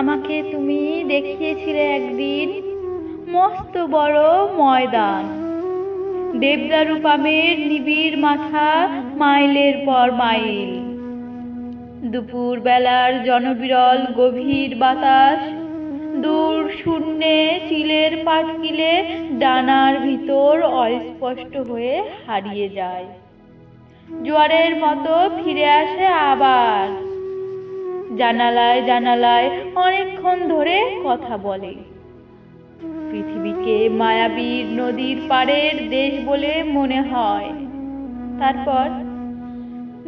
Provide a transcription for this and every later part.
আমাকে তুমি দেখিয়েছিলে একদিন মস্ত বড় ময়দান। দেবদারু পামের নিবিড় মাথা মাইলের পর মাইল। দুপুর বেলার জনবিরল গভীর বাতাস, দূর শূন্যে চিলের পাটকিলে ডানার ভিতর অস্পষ্ট হয়ে হারিয়ে যায়। জোয়ারের মতো ফিরে আসে আবার। জানালায় জানালায় অনেকক্ষণ ধরে কথা বলে। পৃথিবীকে মায়াবীর নদীর পাড়ের দেশ বলে মনে হয়। তারপর,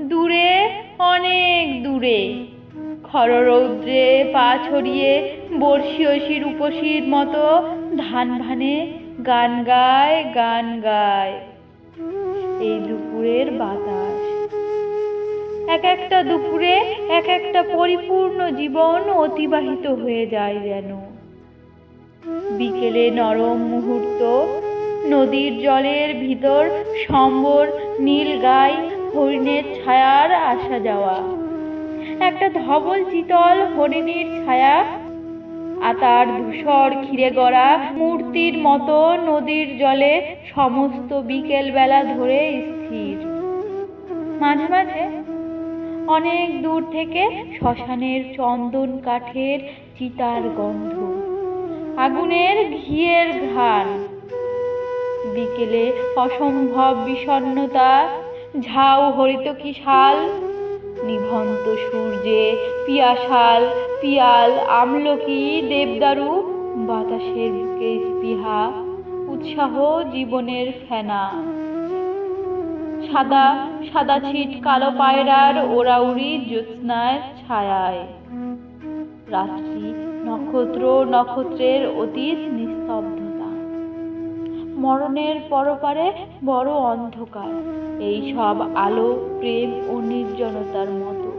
দূরে, অনেক দূরে। খররৌদ্রে পা ছড়িয়ে বর্ষীয়সী রূপসীর মতো ধান ভানে গান গায় গান গায়। এই দুপুরের বাতাস। এক একটা দুপুরে এক একটা পরিপূর্ণ জীবন অতিবাহিত হয়ে যায় যেন। বিকেলে নরম মুহূর্ত, নদীর জলের ভিতর সম্বর, নীল গাই, হরিণের ছায়ার আসা যাওয়া। একটা ধবল চিতল হরিণীর ছায়া আতার ধূসর ঘিরে গড়া মূর্তির মতো নদীর জলে সমস্ত বিকেল বেলা ধরে স্থির। মাঝে মাঝে অনেক দূর থেকে শ্মশানের চন্দন কাঠের চিতার গন্ধ, আগুনের ঘিয়ের ঘ্রাণ। বিকেলে অসম্ভব বিষণ্ণতা, ঝাউ হরিতকি শাল নিভন্ত সূর্যে পিয়াশাল, পিয়াল, আমলকি, দেবদারু, বাতাসের বুকে স্পৃহা, উৎসাহ জীবনের ফেনা। সাদা সাদা ছিট কালো পায়রার ওরাউরি জ্যোৎস্নায় ছায়ায়। রাত্রি, নক্ষত্র, নক্ষত্রের অতীত নিস্তব্ধতা। মরণের পরপারে বড় অন্ধকার। এই সব আলো, প্রেম ও নির্জনতার মতো।